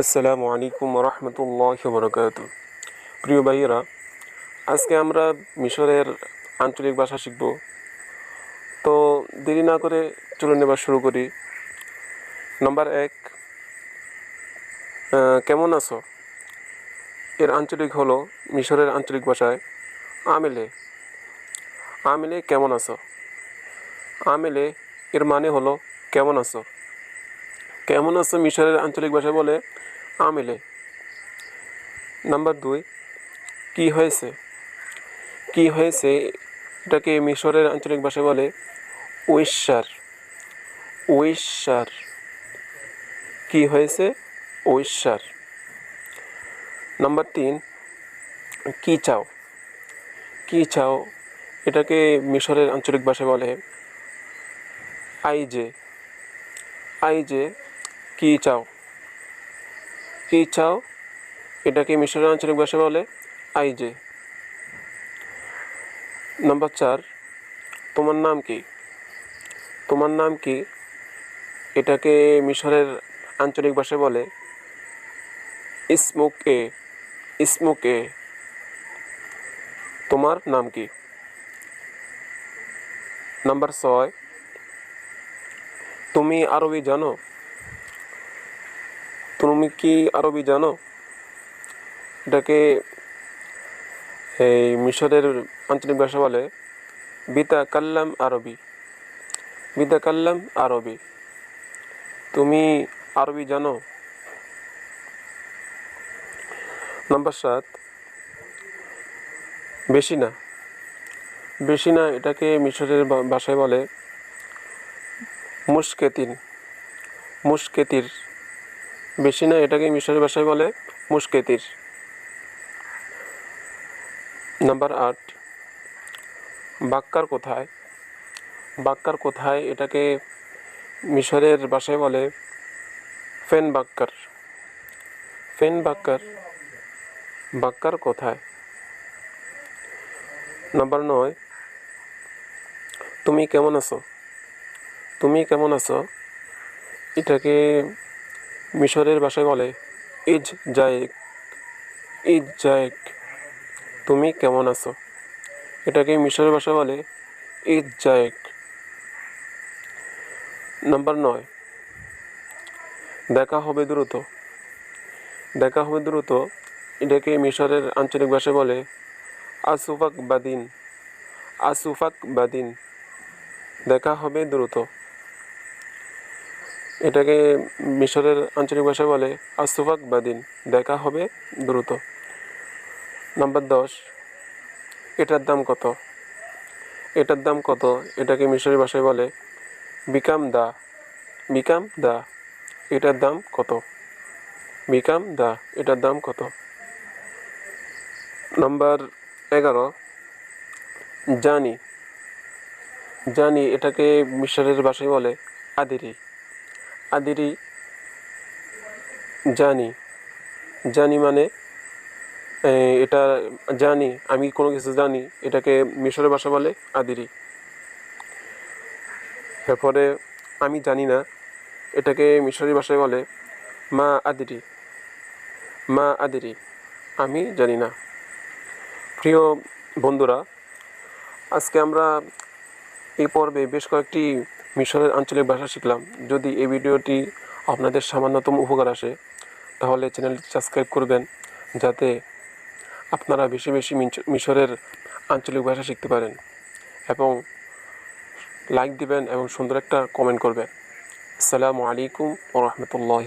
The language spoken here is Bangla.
আসসালামু আলাইকুম রহমতুল্লাহ বরকাত প্রিয় ভাইয়েরা, আজকে আমরা মিশরের আঞ্চলিক ভাষা শিখব। তো দেরি না করে চলে নেবার শুরু করি। নাম্বার এক কেমন আছো? এর আঞ্চলিক হলো মিশরের আঞ্চলিক ভাষায় আমেলে। আমেলে কেমন আছো? আমেলে এর মানে হলো কেমন আছো? কেমন আছো মিশরের আঞ্চলিক ভাষায় বলে? আমেলে। নাম্বার দুই, কি হয়েছে? কি হয়েছে? এটাকে মিশরের আঞ্চলিক ভাষায় বলে ঐশ্বার। ঐশ্বার। কি হয়েছে? ঐশ্বার। নাম্বার তিন, কি চাও? কি চাও? এটাকে মিশরের আঞ্চলিক ভাষায় বলে আইজে। আইজে কি চাও? কি চাও? এটাকে মিশরের আঞ্চলিক ভাষা বলে আইজে নাম্বার চার, তোমার নাম কি? তোমার নাম কি? এটাকে মিশরের আঞ্চলিক ভাষায় বলে ইসমুক এ। ইসমুক এ। তোমার নাম কি? নাম্বার ছয়, তুমি আরবি জানো? তুমি কি আরবি জানো? এটাকে এই মিশরের আঞ্চলিক ভাষা বলে বিতা কাল্লাম আরবি। বিতা কাল্লাম আরবি। তুমি আরবি জানো? নাম্বার সাত বেশি না বেশি না এটাকে মিশরের ভাষায় বলে মুশকেতিন। মুশকেতির। বেশি না, এটাকে মিশরের ভাষায় বলে মুশকেতির। নাম্বার আট, বাক্কার কোথায়? বাক্কার কোথায়? এটাকে মিশরের ভাষায় বলে ফেন বাক্কার। ফেন বাক্কার বাক্কার কোথায়? নাম্বার নয়, তুমি কেমন আছো? তুমি কেমন আছো? এটাকে মিশরের ভাষায় বলে, ইজ জায়েক ইজ জায়েক, তুমি কেমন আছো? এটাকে মিশরের ভাষায় বলে, ইজ জায়েক। নাম্বার নয়, দেখা হবে দ্রুত। দেখা হবে দ্রুত, এটাকে মিশরের আঞ্চলিক ভাষায় বলে, আসুফাক বাদিন। আসুফাক বাদিন। দেখা হবে দ্রুত। এটাকে মিশরের আঞ্চলিক ভাষায় বলে আসুফাক বাদিন দেখা হবে দ্রুত। নাম্বার দশ, এটার দাম কত? এটার দাম কত? এটাকে মিশরের ভাষায় বলে বিকাম দা। বিকাম দা, এটার দাম কত? বিকাম দা, এটার দাম কত? নাম্বার এগারো, জানি। জানি এটাকে মিশরের ভাষায় বলে আদিরি। আদিরি জানি। জানি মানে এটা জানি, আমি কোনো কিছু জানি, এটাকে মিশরের ভাষা বলে আদিরি তারপরে আমি জানি না, এটাকে মিশরি ভাষায় বলে মা আদিরি মা আদিরি আমি জানি না। প্রিয় বন্ধুরা, আজকে আমরা এই পর্বে বেশ কয়েকটি মিশরের আঞ্চলিক ভাষা শিখলাম। যদি এই ভিডিওটি আপনাদের সামান্যতম উপকার আসে, তাহলে চ্যানেলটি সাবস্ক্রাইব করবেন, যাতে আপনারা বেশি বেশি মিশরের আঞ্চলিক ভাষা শিখতে পারেন। এবং লাইক দিবেন এবং সুন্দর একটা কমেন্ট করবেন। আসসালামু আলাইকুম ও রহমতুল্লাহ